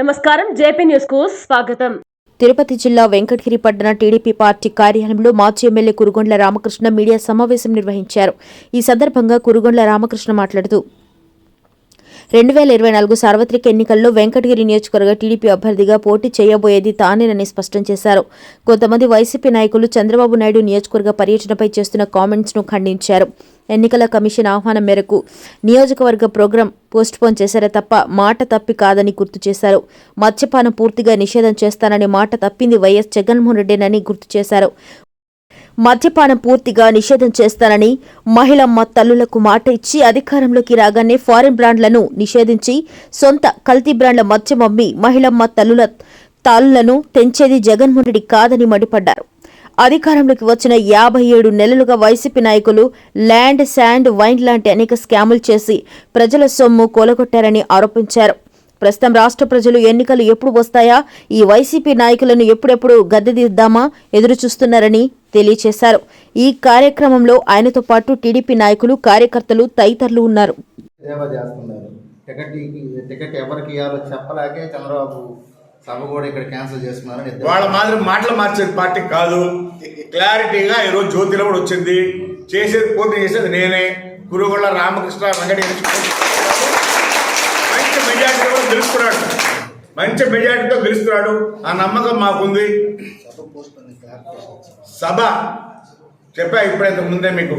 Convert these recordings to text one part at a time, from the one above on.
నమస్కారం జేపీ న్యూస్కు స్వాగతం. తిరుపతి జిల్లా వెంకటగిరి పట్టణ టీడీపీ పార్టీ కార్యాలయంలో మాజీ ఎమ్మెల్యే కురుగొండ్ల రామకృష్ణ మీడియా సమావేశం నిర్వహించారు. ఈ సందర్భంగా కురుగొండ్ల రామకృష్ణ మాట్లాడుతూ రెండు వేల ఇరవై నాలుగు సార్వత్రిక ఎన్నికల్లో వెంకటగిరి నియోజకవర్గ టీడీపీ అభ్యర్థిగా పోటీ చేయబోయేది తానేనని స్పష్టం చేశారు. కొంతమంది వైసీపీ నాయకులు చంద్రబాబు నాయుడు నియోజకవర్గ పర్యటనపై చేస్తున్న కామెంట్స్ను ఖండించారు. ఎన్నికల కమిషన్ ఆహ్వానం మేరకు నియోజకవర్గ ప్రోగ్రాం పోస్ట్పోన్ చేశారే తప్ప మాట తప్పి కాదని గుర్తు చేశారు. మద్యపానం పూర్తిగా నిషేధం చేస్తానని మాట తప్పింది వైఎస్ జగన్మోహన్ రెడ్డినని గుర్తు చేశారు. మద్యపానం పూర్తిగా నిషేధం చేస్తానని మహిళమ్మ తల్లులకు మాట ఇచ్చి అధికారంలోకి రాగానే ఫారిన్ బ్రాండ్లను నిషేధించి సొంత కల్తీ బ్రాండ్ల మద్యం అమ్మి మహిళమ్మ తల్లుల తాళ్ళను తెంచేది జగన్మోహన్ రెడ్డి కాదని మండిపడ్డారు. అధికారంలోకి వచ్చిన యాభై ఏడు నెలలుగా వైసీపీ నాయకులు ల్యాండ్ శాండ్ వైన్ లాంటి అనేక స్కాములు చేసి ప్రజల సొమ్ము కూలగొట్టారని ఆరోపించారు. ప్రస్తుతం రాష్ట్ర ప్రజలు ఎన్నికలు ఎప్పుడు వస్తాయా? ఈ వైసీపీ నాయకులను ఎప్పుడెప్పుడు గద్దెదిద్దామా ఎదురు చూస్తున్నారని తెలియజేశారు ఈ కార్యక్రమంలో ఆయనతో పాటు టీడీపీ నాయకులు కార్యకర్తలు తదితరులు ఉన్నారు. టికెట్ ఎవరికి ఇవ్వాలో చెప్పలేకే చంద్రబాబు సభ కూడా ఇక్కడ క్యాన్సిల్ చేస్తున్నారని వాళ్ళ మాదిరి మాటలు మార్చేది పార్టీ కాదు. క్లారిటీగా ఈరోజు జ్యోతిలో కూడా వచ్చింది. చేసేది పూర్తి చేసేది నేనే. గురువుల రామకృష్ణ వెంకట మంచి మెజార్టీతో కూడా గెలుస్తున్నాడు. మంచి మెజార్టీతో గెలుస్తున్నాడు. ఆ నమ్మకం మాకుంది. సభ సభ చెప్పా ఇప్పుడైతే ముందే మీకు.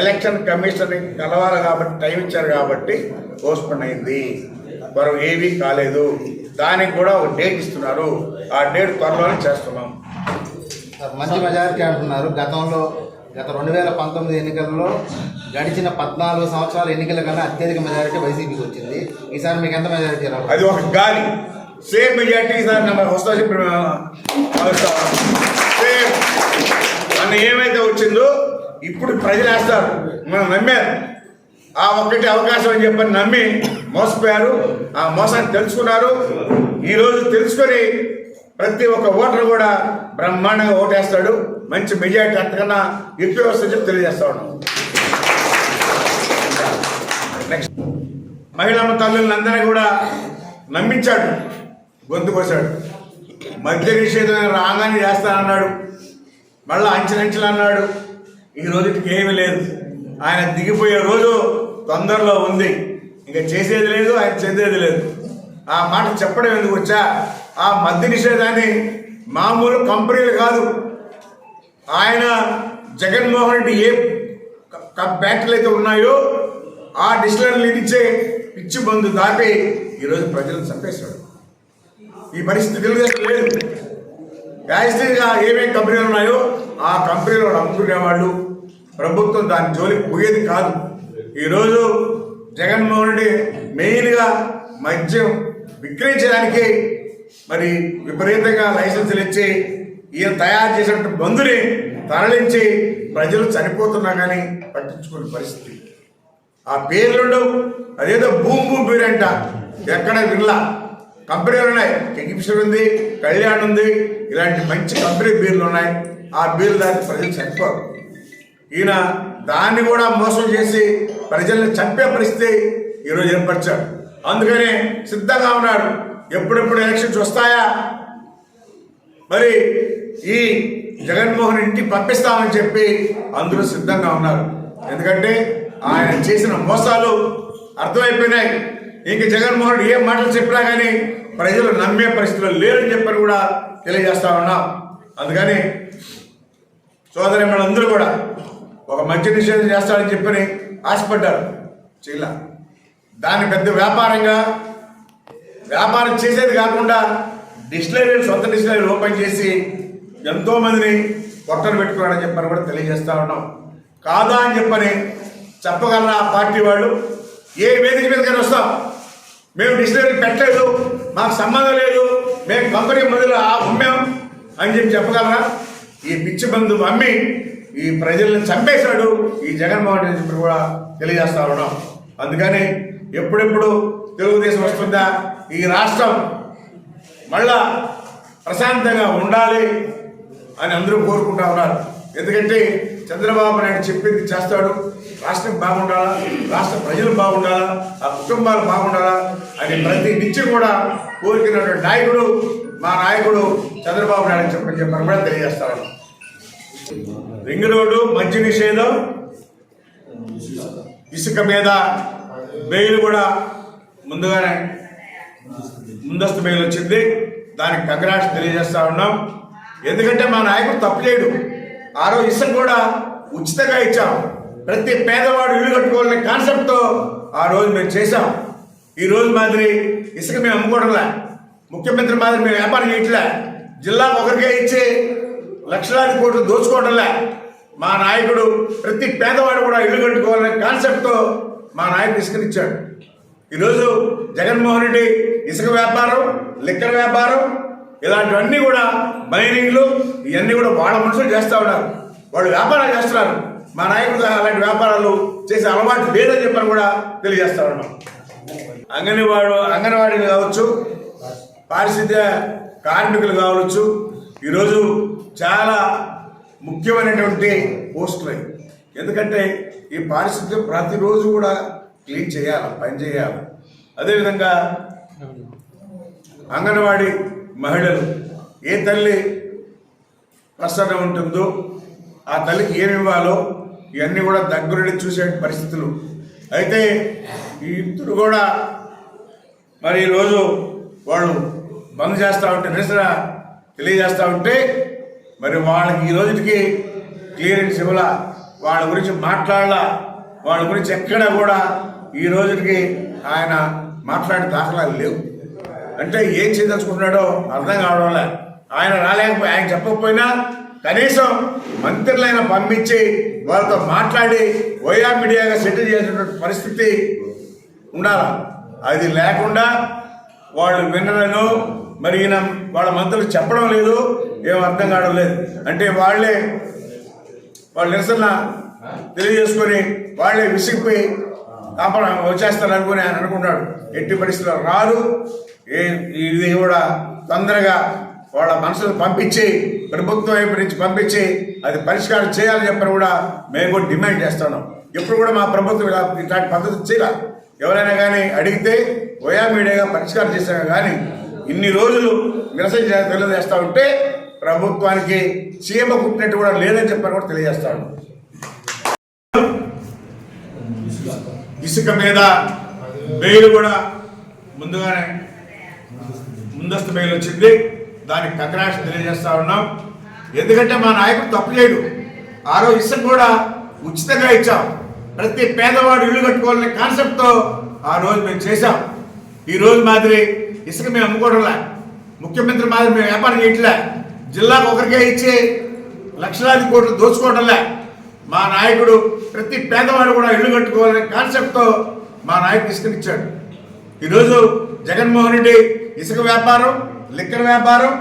ఎలక్షన్ కమిషన్ కలవాలి కాబట్టి టైం ఇచ్చారు కాబట్టి పోస్ట్పోన్ అయింది. మరో ఏమీ కాలేదు. దానికి కూడా ఒక డేట్ ఇస్తున్నారు. ఆ డేట్ త్వరలోనే చేస్తున్నాం. మంచి మెజారిటీ అంటున్నారు. గతంలో గత రెండు వేల పంతొమ్మిది ఎన్నికల్లో గడిచిన పద్నాలుగు సంవత్సరాల ఎన్నికల కన్నా అత్యధిక మెజారిటీ వైసీపీకి వచ్చింది. ఈసారి మీకు ఎంత మెజారిటీ రావాలి? అది ఒక గాలి. సేమ్ మెజార్టీ సార్ నెంబర్ వస్తా సేమ్ మన ఏమైతే వచ్చిందో ఇప్పుడు ప్రజలు వేస్తారు మనం నమ్మారు. ఆ ఒక్కటి అవకాశం అని చెప్పని నమ్మి మోసపోయారు. ఆ మోసాన్ని తెలుసుకున్నారు. ఈరోజు తెలుసుకొని ప్రతి ఒక్క ఓటర్ కూడా బ్రహ్మాండంగా ఓటేస్తాడు. మంచి మెజార్టీ అంతకన్నా ఎక్కువ వస్తుందని చెప్పి తెలియజేస్తా ఉన్నాం. నెక్స్ట్ మహిళమ్మ తల్లులందరినీ కూడా నమ్మించాడు. గొంతు కోసాడు. మద్య నిషేధం రాగానే చేస్తానన్నాడు. మళ్ళీ అంచెలంచెలు అన్నాడు. ఈ రోజుకి ఏమీ లేదు. ఆయన దిగిపోయే రోజు తొందరలో ఉంది. ఇంకా చేసేది లేదు ఆయన చెందేది లేదు. ఆ మాట చెప్పడం ఎందుకు వచ్చా? ఆ మద్య నిషేధాన్ని మామూలు కంపెనీలు కాదు. ఆయన జగన్మోహన్ రెడ్డి ఏ క- అయితే ఉన్నాయో ఆ డిస్టిలరీలు ఇచ్చే పిచ్చి మందు దాటి ఈరోజు ప్రజలను చంపేశాడు. ఈ పరిస్థితి తెలుగుదేశం లేదు. యాజిటీగా ఏమేమి కంపెనీలు ఉన్నాయో ఆ కంపెనీలు అమ్ముకునేవాళ్ళు ప్రభుత్వం దాని జోలికి పోయేది కాదు. ఈరోజు జగన్మోహన్ రెడ్డి మెయిన్గా మద్యం విక్రయించడానికి మరి విపరీతంగా లైసెన్సులు ఇచ్చి ఈయన తయారు చేసినటువంటి మందుని తరలించి ప్రజలు చనిపోతున్నా కానీ పట్టించుకునే పరిస్థితి. ఆ పేర్లుండవు. అదేదో భూమి భూమి పేరంట. ఎక్కడ వినలా కంపెనీలు ఉన్నాయి. కింగ్ఫిషర్ ఉంది కళ్యాణ్ ఉంది. ఇలాంటి మంచి కంపెనీ బీర్లు ఉన్నాయి. ఆ బీర్లు దాటి ప్రజలు చనిపోరు. ఈయన దాన్ని కూడా మోసం చేసి ప్రజల్ని చంపే పరిస్థితి ఈరోజు ఏర్పరిచాడు. అందుకనే సిద్ధంగా ఉన్నాడు. ఎప్పుడెప్పుడు ఎలక్షన్స్ వస్తాయా? మరి ఈ జగన్మోహన్ ఇంటికి పంపిస్తామని చెప్పి అందరూ సిద్ధంగా ఉన్నారు. ఎందుకంటే ఆయన చేసిన మోసాలు అర్థమైపోయినాయి. ఇంక జగన్మోహన్ ఏ ఏం మాటలు చెప్పినా కానీ ప్రజలు నమ్మే పరిస్థితుల్లో లేరని చెప్పని కూడా తెలియజేస్తా ఉన్నాం. అందుకని సోదరి అందరూ కూడా ఒక మంచి నిషేధం చేస్తాడని చెప్పని ఆశపడ్డారు చీల దాన్ని పెద్ద వ్యాపారంగా వ్యాపారం చేసేది కాకుండా డిస్టిలరీలు సొంత డిస్టిలరీ ఓపెన్ చేసి ఎంతోమందిని మందిని పెట్టుకున్నాడని చెప్పని కూడా తెలియజేస్తా ఉన్నాం. కాదా అని చెప్పని చెప్పగలరా ఆ పార్టీ వాళ్ళు? ఏ వేదిక మీదకైనా వస్తాం. మేము డిస్టిలరీ పెట్టలేదు మాకు సంబంధం లేదు మేము కంపెనీ మందులు ఆ అమ్మాం అని చెప్పి చెప్పగలరా? ఈ పిచ్చి బంధువు అమ్మి ఈ ప్రజల్ని చంపేశాడు ఈ జగన్మోహన్ రెడ్డి చెప్పి కూడా తెలియజేస్తా ఉన్నాం. అందుకని ఎప్పుడెప్పుడు తెలుగుదేశం వస్తుందా? ఈ రాష్ట్రం మళ్ళా ప్రశాంతంగా ఉండాలి అని అందరూ కోరుకుంటా ఉన్నారు. ఎందుకంటే చంద్రబాబు నాయుడు చెప్పింది చేస్తాడు. రాష్ట్రం బాగుండాలా? రాష్ట్ర ప్రజలు బాగుండాలా? ఆ కుటుంబాలు బాగుండాలా? అని ప్రతి నిత్యం కూడా కోరుకున్నటువంటి నాయకుడు మా నాయకుడు చంద్రబాబు నాయుడు చెప్పని చెప్పని కూడా తెలియజేస్తాడు రింగ్ రోడ్డు మంచి నిషేధం. ఇసుక మీద బెయిల్ కూడా ముందుగానే ముందస్తు బెయిల్ వచ్చింది. దానికి కంగ్రాట్స్ తెలియజేస్తా ఉన్నాం. ఎందుకంటే మా నాయకుడు తప్పు చేయడు. ఆ రోజు ఇసుక కూడా ఉచితంగా ఇచ్చాం. ప్రతి పేదవాడు ఇల్లు కట్టుకోవాలనే కాన్సెప్ట్తో ఆ రోజు మేము చేశాం. ఈ రోజు మాదిరి ఇసుక మేము అమ్ముకోవడంలే. ముఖ్యమంత్రి మాదిరి మేము వ్యాపారం చేయట్లే. జిల్లా ఒకరికే ఇచ్చి లక్షలాది కోట్లు దోచుకోవడంలే. మా నాయకుడు ప్రతి పేదవాడు కూడా ఇల్లు కట్టుకోవాలనే కాన్సెప్ట్తో మా నాయకుడు ఇసుకనిచ్చాడు. ఈరోజు జగన్మోహన్ రెడ్డి ఇసుక వ్యాపారం లిక్కర్ వ్యాపారం ఇలాంటివన్నీ కూడా మైనింగ్లు ఇవన్నీ కూడా వాళ్ళ మనుషులు చేస్తూ ఉన్నారు. వాళ్ళు వ్యాపారాలు చేస్తున్నారు. మా నాయకుడు అలాంటి వ్యాపారాలు చేసే అలవాటు లేదని చెప్పని కూడా తెలియజేస్తా ఉన్నాం. అంగన్వాడు అంగన్వాడీలు కావచ్చు పారిశుద్ధ్య కార్మికులు కావచ్చు ఈరోజు చాలా ముఖ్యమైనటువంటి పోస్టులు ఎందుకంటే ఈ పారిశుద్ధ్యం ప్రతిరోజు కూడా క్లీన్ చేయాలి పని చేయాలి. అదేవిధంగా అంగన్వాడీ మహిళలు ఏ తల్లి ప్రసన్న ఉంటుందో ఆ తల్లికి ఏమి ఇవ్వాలో ఇవన్నీ కూడా దగ్గరుండి చూసే పరిస్థితులు. అయితే ఈ ఇద్దరు కూడా మరి ఈరోజు వాళ్ళు బంద్ చేస్తూ ఉంటే నిరసన తెలియజేస్తూ ఉంటే మరి వాళ్ళకి ఈ రోజుకి క్లియరెన్స్ ఇవ్వాల? వాళ్ళ గురించి మాట్లాడాల? వాళ్ళ గురించి ఎక్కడ కూడా ఈ రోజుకి ఆయన మాట్లాడే దాఖలాలు లేవు. అంటే ఏం చేయదలుచుకుంటున్నాడో అర్థం కావడం ఆయన రాలేకపోయి ఆయన చెప్పకపోయినా కనీసం మంత్రులైన పంపించి వాళ్ళతో మాట్లాడి ఓయా మీడియాగా సెటిల్ చేసినటువంటి పరిస్థితి ఉండాలి? అది లేకుండా వాళ్ళు వినలను మరి ఈయన వాళ్ళ మంత్రులు చెప్పడం లేదు. ఏం అర్థం కావడం లేదు. అంటే వాళ్ళే వాళ్ళ నిరసన తెలియజేసుకొని వాళ్ళే విసిగిపోయి కాపలా వచ్చేస్తారు అనుకుని ఆయన అనుకున్నాడు. ఎట్టి పరిస్థితుల్లో రారు. ఏ ఇది కూడా తొందరగా వాళ్ళ మనసులు పంపించి ప్రభుత్వం వైపు నుంచి పంపించి అది పరిష్కారం చేయాలని చెప్పని కూడా మేము కూడా డిమాండ్ చేస్తున్నాం. ఎప్పుడు కూడా మా ప్రభుత్వం ఇలా ఇట్లాంటి పద్ధతి చేయాలి. ఎవరైనా కానీ అడిగితే ఓయా మీడియాగా పరిష్కారం చేశాక కానీ ఇన్ని రోజులు నిరసన తెలియజేస్తూ ఉంటే ప్రభుత్వానికి సీఎం కుట్టినట్టు కూడా లేదని చెప్పని కూడా తెలియజేస్తాను ఇసుక మీద బెయిల్ కూడా ముందుగానే ముందస్తు బెయిల్ వచ్చింది. దానికి కంగ్రాట్స్ తెలియజేస్తా ఉన్నాం. ఎందుకంటే మా నాయకుడు తప్పు చేయడు. ఆ రోజు ఇసుక కూడా ఉచితంగా ఇచ్చాం. ప్రతి పేదవాడు ఇల్లు కట్టుకోవాలనే కాన్సెప్ట్తో ఆ రోజు మేము చేశాం. ఈ రోజు మాదిరి ఇసుక మేము అమ్ముకోవడంలే. ముఖ్యమంత్రి మాదిరి మేము వ్యాపారం చేయట్లే. జిల్లాకు ఒకరికే ఇచ్చి లక్షలాది కోట్లు దోచుకోవడంలే మా నాయకుడు ప్రతి పేదవాడు కూడా ఇల్లు కట్టుకోవాలనే కాన్సెప్ట్తో మా నాయకుడు తీసుకునిచ్చాడు ఈరోజు జగన్మోహన్ రెడ్డి ఇసుక వ్యాపారం లిక్కర్ వ్యాపారం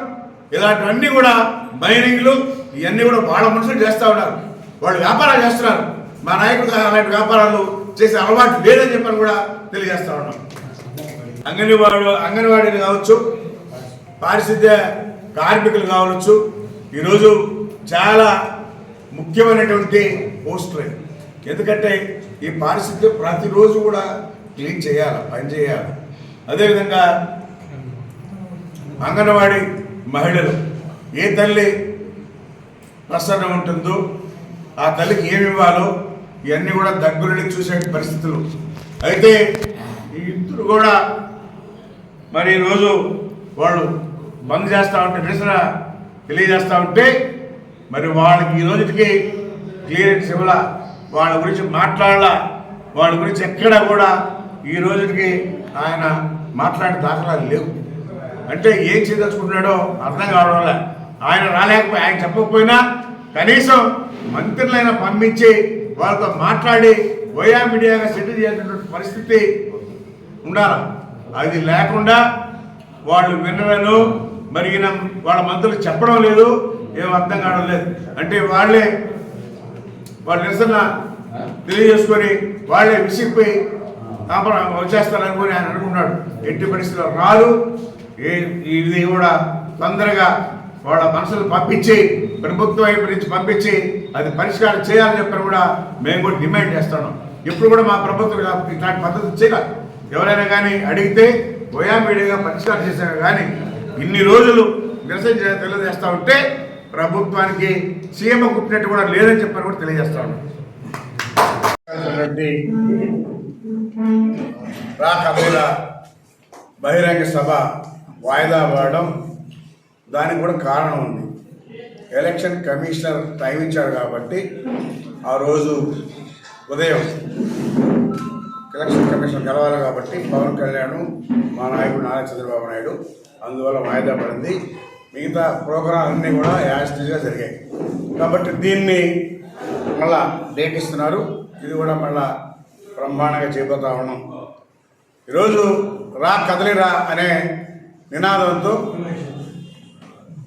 ఇలాంటివన్నీ కూడా మైనింగ్లు ఇవన్నీ కూడా వాళ్ళ మనుషులు చేస్తూ ఉన్నారు. వాళ్ళు వ్యాపారాలు చేస్తున్నారు. మా నాయకుడు అలాంటి వ్యాపారాలు చేసే అలవాటు లేదని చెప్పని కూడా తెలియజేస్తా ఉన్నాం. అంగన్వాడు అంగన్వాడీలు కావచ్చు పారిశుద్ధ్య కార్మికులు కావచ్చు. ఈరోజు చాలా ముఖ్యమైనటువంటి పోస్టులు. ఎందుకంటే ఈ పారిశుద్ధ్యం ప్రతిరోజు కూడా క్లీన్ చేయాలి పని చేయాలి. అదేవిధంగా అంగన్వాడీ మహిళలు ఏ తల్లి ప్రసన్న ఉంటుందో ఆ తల్లికి ఏమి ఇవ్వాలో ఇవన్నీ కూడా దగ్గరుండి చూసే పరిస్థితులు. అయితే ఈ ఇద్దరు కూడా మరి ఈరోజు వాళ్ళు బంద్ చేస్తూ ఉంటే నిరసన తెలియజేస్తూ ఉంటే మరి వాళ్ళకి ఈ రోజుకి క్లియరెన్స్ ఇవ్వాల? వాళ్ళ గురించి మాట్లాడాల? వాళ్ళ గురించి ఎక్కడ కూడా ఈ రోజుకి ఆయన మాట్లాడే దాఖలాలు లేవు. అంటే ఏం చేయదలుచుకుంటున్నాడో అర్థం కావడం ఆయన రాలేకపోయి ఆయన చెప్పకపోయినా కనీసం మంత్రులైనా పంపించి వాళ్ళతో మాట్లాడి వయా మీడియాగా సెటిల్ చేసినటువంటి పరిస్థితి ఉండాలి? అది లేకుండా వాళ్ళు విన్నలను మరి ఈయన వాళ్ళ మంత్రులు చెప్పడం లేదు ఏం అర్థం కావడం లేదు. అంటే వాళ్ళే వాళ్ళ నిరసన తెలియజేసుకొని వాళ్ళే విసిగిపోయి కాపలా వచ్చేస్తారనుకొని ఆయన అనుకున్నాడు. ఎట్టి పరిస్థితుల్లో రాదు. ఏ ఇది కూడా తొందరగా వాళ్ళ మనసులు పంపించి ప్రభుత్వం వైపు నుంచి పంపించి అది పరిష్కారం చేయాలని చెప్పని కూడా మేము కూడా డిమాండ్ చేస్తున్నాం. ఇప్పుడు కూడా మా ప్రభుత్వం ఇలాంటి పద్ధతి చేయాలి ఎవరైనా కానీ అడిగితే ఓయా మీడియాగా పరిష్కారం చేశారు కానీ ఇన్ని రోజులు నిరసన తెలియజేస్తూ తెలియజేస్తా ఉంటే ప్రభుత్వానికి సీఎం కుట్టినట్టు కూడా లేదని చెప్పని కూడా తెలియజేస్తా ఉన్నాం. రా కబీల బహిరంగ సభ వాయిదా పడడం దానికి కూడా కారణం ఉంది. ఎలక్షన్ కమిషనర్ టైం ఇచ్చాడు కాబట్టి ఆ రోజు ఉదయం ఎలక్షన్ కమిషన్ కలవాలి కాబట్టి పవన్ కళ్యాణ్ మా నాయకుడు నారా చంద్రబాబు నాయుడు అందువల్ల వాయిదా పడింది. మిగతా ప్రోగ్రాం అన్నీ కూడా యాజిటీగా జరిగాయి. కాబట్టి దీన్ని మళ్ళా డేట్ ఇస్తున్నారు. ఇది కూడా మళ్ళా బ్రహ్మాండంగా చేయబోతా ఉన్నాం. ఈరోజు రా కదలిరా అనే నినాదంతో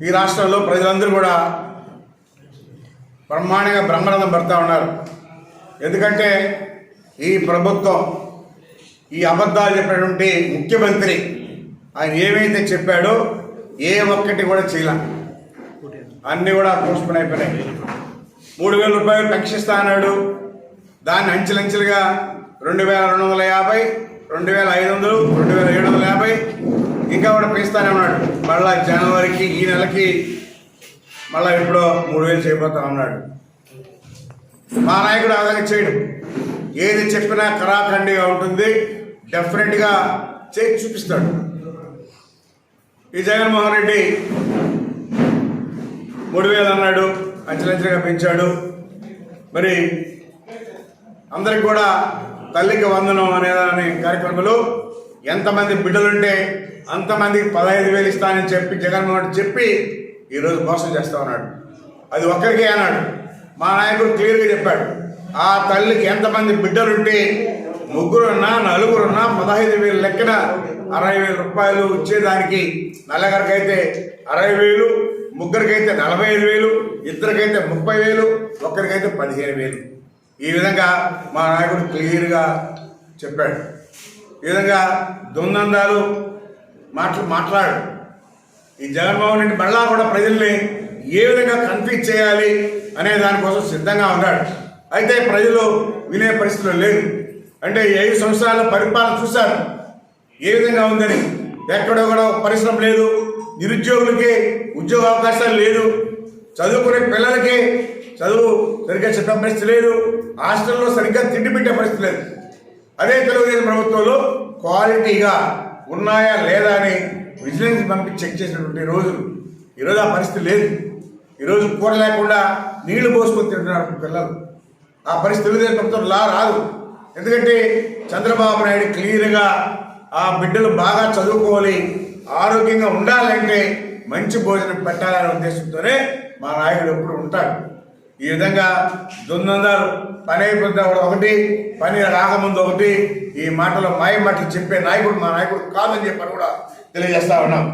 ఈ రాష్ట్రంలో ప్రజలందరూ కూడా బ్రహ్మాండంగా బ్రహ్మరథం పడతా ఉన్నారు. ఎందుకంటే ఈ ప్రభుత్వం ఈ అబద్ధాలు చెప్పినటువంటి ముఖ్యమంత్రి ఆయన ఏమైతే చెప్పాడో ఏ ఒక్కటి కూడా చేయలే. అన్నీ కూడా పోస్ట్పోన్ అయిపోయినాయి. మూడు వేల రూపాయలు పెన్షిస్తా అన్నాడు. దాన్ని అంచెలంచెలుగా రెండు వేల రెండు వందల యాభై రెండు వేల ఐదు వందలు రెండు వేల ఏడు వందల యాభై ఇంకా కూడా పెంచుతానే ఉన్నాడు. మళ్ళా జనవరికి ఈ నెలకి మళ్ళా ఎప్పుడో మూడు వేలు చేయబోతా ఉన్నాడు. మా నాయకుడు ఆ విధంగా చేయడు. ఏది చెప్పినా కరాఖండిగా ఉంటుంది. డెఫినెట్గా చేసి చూపిస్తాడు. ఈ జగన్మోహన్ రెడ్డి మూడు వేలు అన్నాడు అంచెలంచెలుగా పెంచాడు. మరి అందరికి కూడా తల్లికి వందనం అనేదాని కార్యక్రమంలో ఎంతమంది బిడ్డలుంటే అంతమందికి పదహైదు వేలు ఇస్తానని చెప్పి జగన్మోహన్ రెడ్డి చెప్పి ఈరోజు మోసం చేస్తా ఉన్నాడు. అది ఒక్కరికే అన్నాడు. మా నాయకుడు క్లియర్గా చెప్పాడు. ఆ తల్లికి ఎంతమంది బిడ్డలుంటే ముగ్గురున్నా నలుగురున్నా పదహైదు వేలు లెక్కన అరవై వేల రూపాయలు ఇచ్చేదానికి నల్లగరికైతే అరవై వేలు ముగ్గురికైతే నలభై ఐదు వేలు ఇద్దరికైతే ముప్పై వేలు ఒక్కరికైతే పదిహేను వేలు. ఈ విధంగా మా నాయకుడు క్లియర్గా చెప్పాడు. ఈ విధంగా దుందందాలు మాటలు మాట్లాడు. ఈ జగన్మోహన్ రెడ్డి మళ్ళా కూడా ప్రజల్ని ఏ విధంగా కన్ఫ్యూజ్ చేయాలి అనే దానికోసం సిద్ధంగా ఉన్నాడు. అయితే ప్రజలు వినే పరిస్థితులు లేదు అంటే ఐదు సంవత్సరాల పరిపాలన చూశారు. ఏ విధంగా ఉందని? ఎక్కడో కూడా పరిశ్రమ లేదు. నిరుద్యోగులకి ఉద్యోగ అవకాశాలు లేదు. చదువుకునే పిల్లలకి చదువు సరిగ్గా చెప్పే పరిస్థితి లేదు. హాస్టల్లో సరిగ్గా తిండి పెట్టే పరిస్థితి లేదు. అదే తెలుగుదేశం ప్రభుత్వంలో క్వాలిటీగా ఉన్నాయా లేదా అని విజిలెన్స్ పంపి చెక్ చేసినటువంటి రోజులు. ఈరోజు ఆ పరిస్థితి లేదు. ఈరోజు కూర లేకుండా నీళ్ళు పోసుకొని తింటున్నారు పిల్లలు. ఆ పరిస్థితి తెలుగుదేశం ప్రభుత్వం లా రాదు. ఎందుకంటే చంద్రబాబు నాయుడు క్లియర్గా ఆ బిడ్డలు బాగా చదువుకోవాలి ఆరోగ్యంగా ఉండాలంటే మంచి భోజనం పెట్టాలనే ఉద్దేశంతోనే మా నాయకుడు ఎప్పుడు ఉంటాడు. ఈ విధంగా దుందందాలు పని అయిపోతే ఒకటి పని రాకముందు ఒకటి ఈ మాటలు మాయ మాటలు చెప్పే నాయకుడు మా నాయకుడు కాదని చెప్పని కూడా తెలియజేస్తా ఉన్నాం.